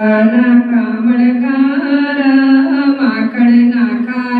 કાના કામળકારા માકડ નાકાર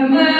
remember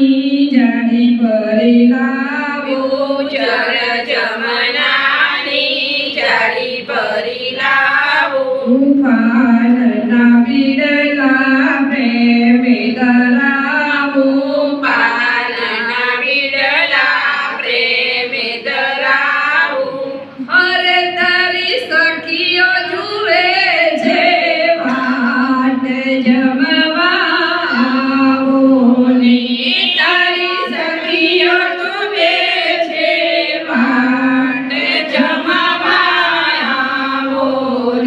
નાની જાની પરી લાવ્યો ચર જમનાની જાડી પરી લાવો. ઉફાનના પીડલા પ્રેમે તરાવો